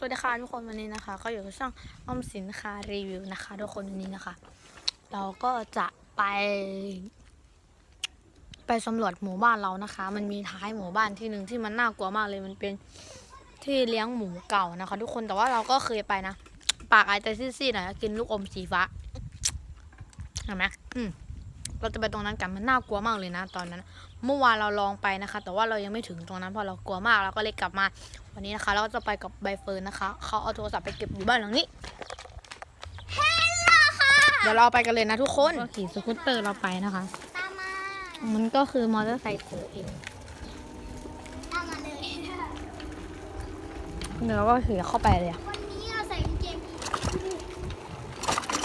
สวัสดีค่ะทุกคนวันนี้นะคะ ก็อยู่กับช่องออมสินคารีวิวนะคะ ทุกคนวันนี้นะคะ เราก็จะไป ไปสำรวจหมู่บ้านเรานะคะ มันมีท้ายหมู่บ้านที่หนึ่งที่มันน่ากลัวมากเลยมันเป็นที่เลี้ยงหมูเก่านะคะ ทุกคนแต่ว่าเราก็เคยไปนะ ปากอายใจซีดๆหน่อยกินลูกอมสีฟ้าเห็นไหมอืมเราจะไปตรงนั้นกันมันน่ากลัวมากเลยนะ ตอนนั้น เมื่อวานเราลองไปนะคะ แต่ว่าเรายังไม่ถึงตรงนั้นเพราะเรากลัวมากเราก็เลยกลับมา วันนี้นะคะเราก็จะไปกับใบเฟิร์นนะคะเขาเอาโทรศัพท์ไปเก็บอยู่บ้านหลังนี้เดี๋ยวเราไปกันเลยนะทุกคนก็ขี่สกูตเตอร์เราไปนะคะ ตามมา มันก็คือมอเตอร์ไซค์เองตามมาเลยเดี๋ยวเราก็ขี่เข้าไปเลยอะวันนี้เราใส่กางเกง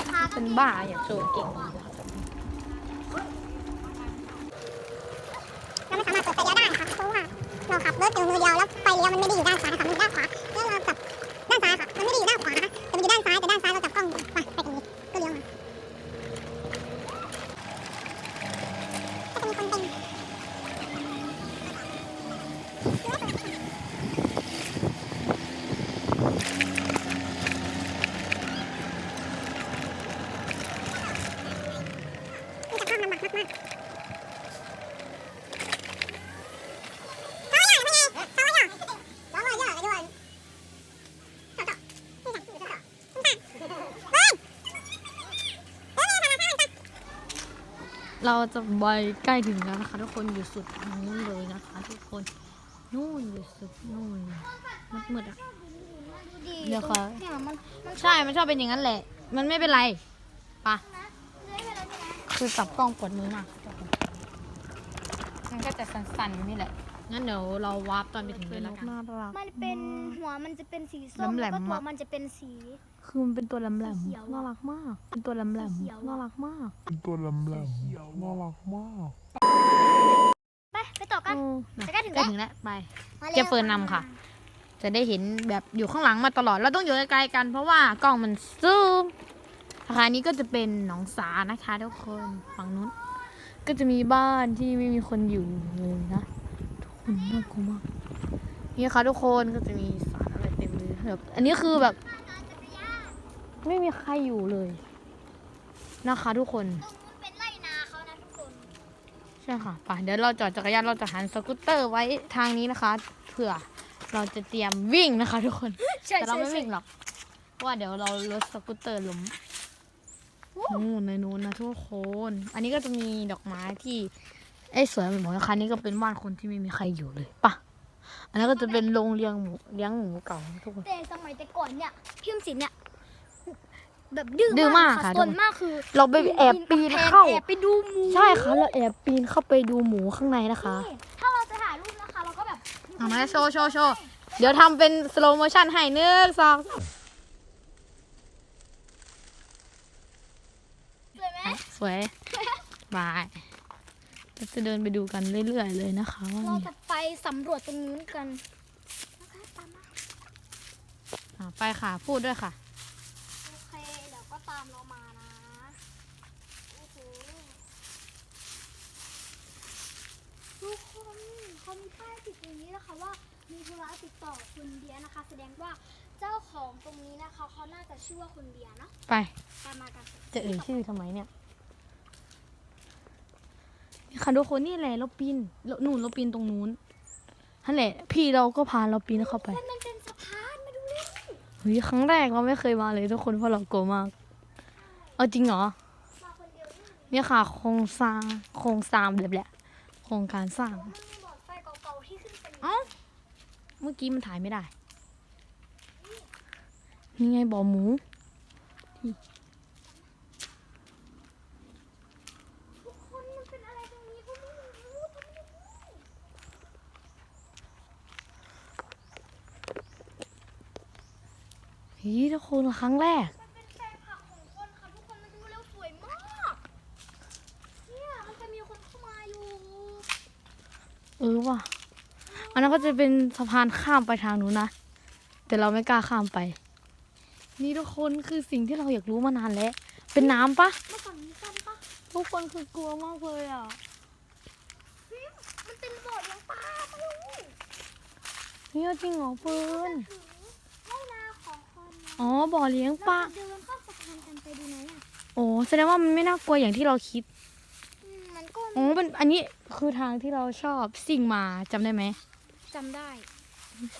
ขาเป็นบ้าอยากโชว์เก่ง เราไม่สามารถเปิดไฟเลี้ยวได้ค่ะเพราะว่า เราขับรถอยู่มือเดียวแล้วไฟเลี้ยวมันไม่ได้อยู่ด้านซ้ายนะคะมันอยู่ด้านขวาแล้วเราจับด้านซ้ายค่ะ มันไม่ได้อยู่ด้านขวานะคะแต่มันอยู่ด้านซ้ายแต่ด้านซ้ายเราจับกล้องอยู่ไปไปตรงนี้ก็เลี้ยวมาก็จะมีคนเป็นมันจะเข้าลำบากมากๆ เราจะไปใกล้ถึงแล้วนะคะทุกคนอยู่สุดนู้นเลยนะคะ ทุกคนนู่นอยู่สุดนู่นมืดๆอะเดี๋ยวค่ะเนี่ยใช่มันชอบเป็นอย่างนั้นแหละ มันไม่เป็นไรปะคือจับกล้องกดมือมากมันก็จะสั่นๆนี่แหละ งั้นเดี๋ยวเราวาร์ปตอนไปถึงเลยแล้วกัน น่ารักมันเป็นหัวมันจะเป็นสีส้มแหลแล้วมก็ๆตัวอะมันจะเป็นสี คือมันเป็นตัวแหลมเขียวๆอะน่ารักมากเป็นตัวแหลมเขียวอะๆน่ารักมาก เป็นตัวแหลมๆน่ารักมากไปไปต่อกันโอ้จะใกล้ถึงใกล้แล้ว ถึงแล้วไป มาเจฟเฟิร์นนำค่ะ จะได้เห็นแบบอยู่ข้างหลังมาตลอด เราต้องอยู่ไกลๆกัน เพราะว่ากล้องมันซูมอาคารนี้ก็จะเป็นหนองสานะคะทุกคนฝั่งนู้น ก็จะมีบ้านที่ไม่มีคนอยู่เลยนะทุกค นน่ากลัวมากนี่ค่ะทุกคนก็จะมีสารอะไรเต็มเลยแบบอันนี้คือแบบ ไม่มีใครอยู่เลยนะคะ ทุกคนตรงนู้นเป็นไร่นาเขานะทุกคนใช่ค่ะป่ะเดี๋ยวเราจอดจักรยานเราจะหันสกูตเตอร์ไว้ทางนี้นะคะเผื่อเราจะเตรียมวิ่งนะคะ ทุกคนใช่แต่เราใช่ไม่ใช่วิ่งหรอกเพราะว่าเดี๋ยวเรารถสกูตเตอร์ล้มนู่นในนู้นนะทุกคน อันนี้ก็จะมีดอกไม้ที่ ไอ้สวยเหมือนนะคะนี่ก็เป็นบ้านคนที่ไม่มีใครอยู่เลยป่ะอันนั้นก็จะเป็นโรงเลี้ยงหมูเลี้ยงหมูเก่าทุกคน แต่สมัยแต่ก่อนเนี่ยพี่อมสินเนี่ยแบบดื้อดื้อมากค่ะค่ะสนมากคือ เราไปแอบปีนเข้าแอบไปดูหมูใช่ค่ะเราแอบปีนเข้าไปดูหมูข้างในนะคะนี่ถ้าเราจะถ่ายรูปนะคะเราก็แบบเอามาโชว์โชว์โชว์เดี๋ยวทำเป็นสโลโมชั่นให้หนึ่งสองสามสวยไหมสวยบาย เราจะเดินไปดูกันเรื่อยๆเลยนะคะว่าเรามีจะไปสำรวจตรงนู้นกันนะคะตามมาอะไปค่ะพูดด้วยค่ะ โอเค เดี๋ยวก็ตามเรามานะโอ้โหทุกคนเขามีป้ายติดตรงนี้นะคะว่ามีธุระติดต่อคุณเบียร์นะคะ แสดงว่าเจ้าของตรงนี้นะคะเขาน่าจะชื่อว่าคุณเบียร์เนาะไป ตามมากัน จะเอ่ยชื่อทำไมเนี่ย นี่ค่ะทุกคนนี่แหละเราปีนเราหนูนเราปีนตรงนู้นนั่นแหละ พี่เราก็พาเราปีนเข้าไปมันมันเป็นสะพานมาดูเร็วเฮ้ยครั้งแรกเราไม่เคยมาเลยทุกคนเพราะเรากลัวมาก เอาจริงเหรอมาคนเดียวนี่เนี่ยค่ะโครงสร้างโครงสร้างแบบแหละโครงการสร้างมันมีหลอดไฟเก่าๆที่ขึ้นเป็นเอ้าเมื่อกี้มันถ่ายไม่ได้นี่ไงบ่อหมู ทุกคนมันเป็นอะไรตรงนี้ก็ไม่รู้ทำไมไม่รู้ เฮ้ยทุกคนครั้งแรก มันเป็นแปลงผักของคนค่ะทุกคนมาดูแล้วสวยมาก เนี่ยมันจะมีคนเข้ามาอยู่เออว่ะ อันนั้นก็จะเป็นสะพานข้ามไปทางนู้นนะ แต่เราไม่กล้าข้ามไป นี่ทุกคนคือสิ่งที่เราอยากรู้มานานแล้ว เป็นน้ำปะ เมื่อก่อนมีซ้ำปะทุกคนคือกลัวมากเลยอะหืมมันเป็นบ่อเลี้ยงปลาปะลูกนี่จริงเหรอเฟิร์นถึงไร่นา อ๋อบ่อเลี้ยงปลาเราจะเดินข้ามสะพานกันไปดูไหมอะโอ้แสดงว่ามันไม่น่ากลัวอย่างที่เราคิดอืมมันก็อ๋อเป็นอันนี้คือทางที่เราชอบสิ่งมาจำได้ไหมจำได้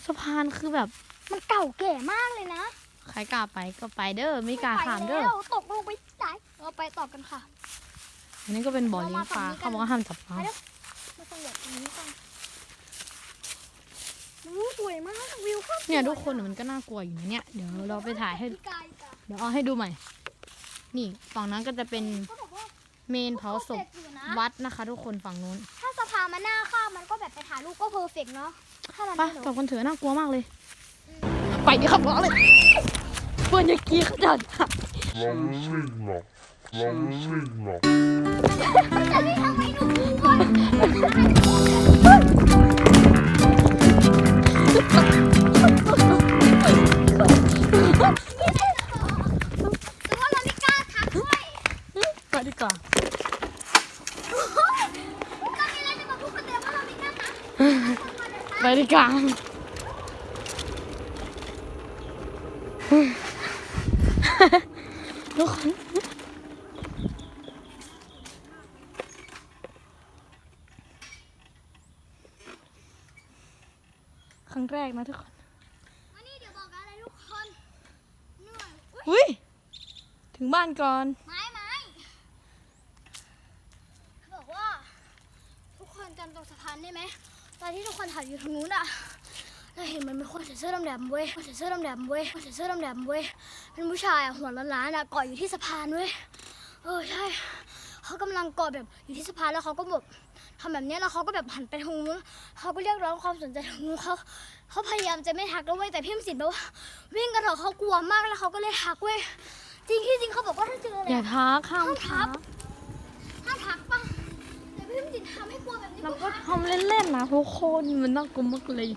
สะพานคือแบบมันเก่าแก่มากเลยนะใครกล้าไปก็ไปเด้อไม่กล้าไปถามเด้อแล้วตกลงไปตายเราไปต่อกันค่ะ อันนี้ก็เป็นบ่อเลี้ยงปลาเรามาฝั่งนี้กันเขาบอกว่าห้ามจับปลาไปเร็วมาสำรวจตรงนี้กัน อู้สวยมากวิวโคตรสวเนี่ยทุกคนมันก็น่ากลัวอยู่นะเนี่ยเดี๋ยวเราไปถ่ายให้ พี่กายจ้ะเดี๋ยวเอาให้ดูใหม่ นี่ฝั่งนั้นก็จะเป็นเขาบอกว่าเมนเผาศพเพอร์เฟกต์อยู่นะวัดนะคะ ทุกคนฝั่งนู้นถ้าสะพานมันหน้าข้ามมันก็แบบไปถ่ายรูปก็เพอร์เฟกต์เนาะถ้ามันไปไม่กลับกันเถอะน่ากลัวมากเลย ไปดิครับร้องเลยเพื่อนอย่ากี้เขาจัดเราไม่วิ่งหรอกเราไม่วิ่งหรอกจะได้ทำให้หนูกลัว แต่ว่าเราไม่กล้าทักด้วยไปดีกว่าเรามีอะไรจะมาพูดกันแต่ว่าเราไม่กล้าทักไปดีกว่าทุกคนครั้ง แรกนะทุกคนวันนี้เดี๋ยวบอกอะไรทุกคนเหนื่อยอุ๊ยอุ้ยถึงบ้านก่อน ไม้ไม้บอกว่า ทุกคนจำตรงสะพานได้ไหมตอนที่ทุกคนถ่ายอยู่ตรงนู้นอะเราเห็นมันมีคนใส่เสื้อดำๆเว้ยคนใส่เสื้อดำๆเว้ยคนใส่เสื้อดำๆเว้ยเป็นผู้ชายอะหัวล้านๆอะเกาะอยู่ที่สะพานเว้ยเออใช่เขากำลังเกาะแบบอยู่ที่สะพานแล้วเขาก็แบบ ทำแบบเนี้ยแล้วเขาก็แบบหันไปทางนู้นเขาก็เรียกร้องความสนใจทางนู้นเขาเขาพยายามจะไม่ทักแล้วเว้ยแต่พี่มสินแบบว่าวิ่งกันเถอะเขากลัวมากแล้วเขาก็เลยทักเว้ยจริงที่จริงเขาบอกว่าถ้าเจออะไรอย่าอะท้าข้ามห้ามทัท้าบห้ามทักป่ะแต่พี่มจินทำให้กลัวแบบนี้เราก็ก็ทำเล่นๆนะทุกคนมันน่ากลัวมากเลย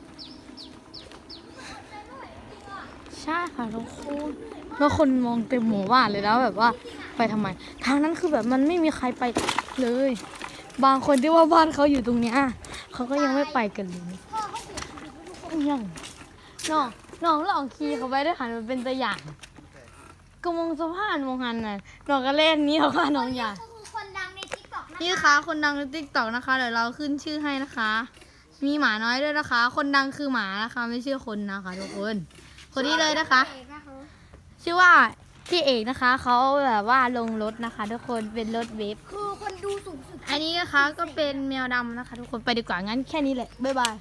ใช่ค่ะทุกคนแล้วคนมองเต็มหมู่บ้านเลยแล้วแบบว่าไปทำไม ทางนั้นคือแบบมันไม่มีใครไปเลย บางคนที่ว่าบ้านเขาอยู่ตรงเนี้ยเขาก็ยังไม่ไปกันเลยพ่อเขาเสียชีวิตไปทุกคนยังน้องน้องลองขี่เขาไปได้วยหันมันเป็นตัวอย่างก็มองสะพานมองหันน่ะน้องก็เล่นนี้เขาว่าน้องอยากก็คือคนดังในทิกตอกนะนี่คะคนดังในติ๊กต็อกนะคะเดี๋ยวเราขึ้นชื่อให้นะคะ มีหมาน้อยด้วยนะคะ คนดังคือหมานะคะ ไม่ใช่คนนะคะทุกคน คนนี้เลยนะคะเอกนะคะชื่อว่าพี่เอกนะคะเขาแบบว่าลงรถนะคะ ทุกคนเป็นรถเวฟคือคนดูสูงสุด อันนี้นะคะก็เป็นแมวดำนะคะ ทุกคนไปดีกว่างั้นแค่นี้แหละบ๊ายบาย